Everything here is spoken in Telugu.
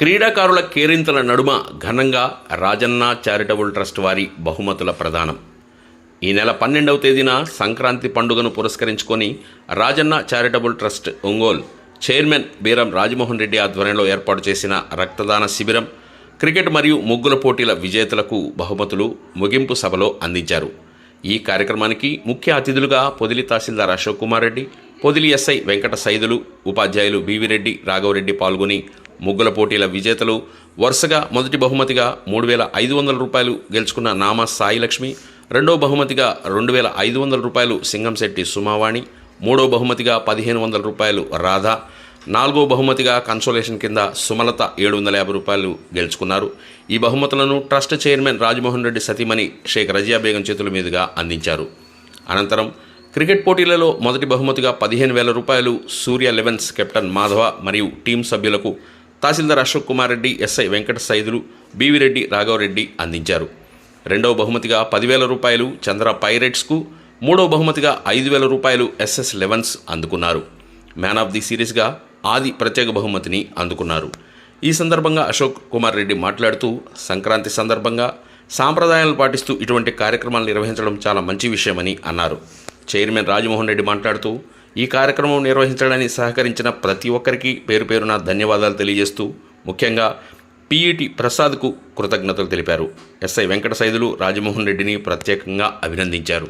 క్రీడాకారుల కేరింతల నడుమ ఘనంగా రాజన్న చారిటబుల్ ట్రస్ట్ వారి బహుమతుల ప్రదానం. ఈ నెల పన్నెండవ తేదీన సంక్రాంతి పండుగను పురస్కరించుకొని Rajanna charitable trust Ongole chairman Beeram Rajamohan Reddy ఆధ్వర్యంలో ఏర్పాటు చేసిన రక్తదాన శిబిరం క్రికెట్ మరియు ముగ్గుల పోటీల విజేతలకు బహుమతులు ముగింపు సభలో అందించారు. ఈ కార్యక్రమానికి ముఖ్య అతిథులుగా పొదిలి తహసీల్దార్ అశోక్ కుమార్ రెడ్డి పొదిలి ఎస్ఐ వెంకట సైదులు ఉపాధ్యాయులు బీవిరెడ్డి రాఘవరెడ్డి పాల్గొని ముగ్గుల పోటీల విజేతలు వరుసగా మొదటి బహుమతిగా మూడు వేల ఐదు వందల రూపాయలు గెలుచుకున్న నామ సాయిలక్ష్మి రెండో బహుమతిగా రెండు వేల ఐదు వందల రూపాయలు సింగంశెట్టి సుమావాణి మూడో బహుమతిగా పదిహేను వందల రూపాయలు రాధా నాలుగో బహుమతిగా కన్సోలేషన్ కింద సుమలత ఏడు వందల యాభై రూపాయలు గెలుచుకున్నారు. ఈ బహుమతులను ట్రస్ట్ చైర్మన్ రాజమోహన్ రెడ్డి సతీమణి షేక్ రజియా బేగం చేతుల మీదుగా అందించారు. అనంతరం క్రికెట్ పోటీలలో మొదటి బహుమతిగా పదిహేను వేల రూపాయలు సూర్య లెవెన్స్ కెప్టెన్ మాధవ మరియు టీం సభ్యులకు తహసీల్దార్ అశోక్ కుమార్ రెడ్డి ఎస్ఐ వెంకట సైదులు బీవిరెడ్డి రాఘవరెడ్డి అందించారు. రెండవ బహుమతిగా పదివేల రూపాయలు చంద్ర పైరెట్స్కు మూడవ బహుమతిగా ఐదు వేల రూపాయలు ఎస్ఎస్ లెవెన్స్ అందుకున్నారు. మ్యాన్ ఆఫ్ ది సిరీస్గా ఆది ప్రత్యేక బహుమతిని అందుకున్నారు. ఈ సందర్భంగా అశోక్ కుమార్ రెడ్డి మాట్లాడుతూ సంక్రాంతి సందర్భంగా సాంప్రదాయాలు పాటిస్తూ ఇటువంటి కార్యక్రమాలు నిర్వహించడం చాలా మంచి విషయమని అన్నారు. చైర్మన్ రాజమోహన్ రెడ్డి మాట్లాడుతూ ఈ కార్యక్రమం నిర్వహించడానికి సహకరించిన ప్రతి ఒక్కరికి పేరు పేరున ధన్యవాదాలు తెలియజేస్తూ ముఖ్యంగా పీఈటి ప్రసాద్కు కృతజ్ఞతలు తెలిపారు. ఎస్ఐ వెంకట సైదులు రాజమోహన్ రెడ్డిని ప్రత్యేకంగా అభినందించారు.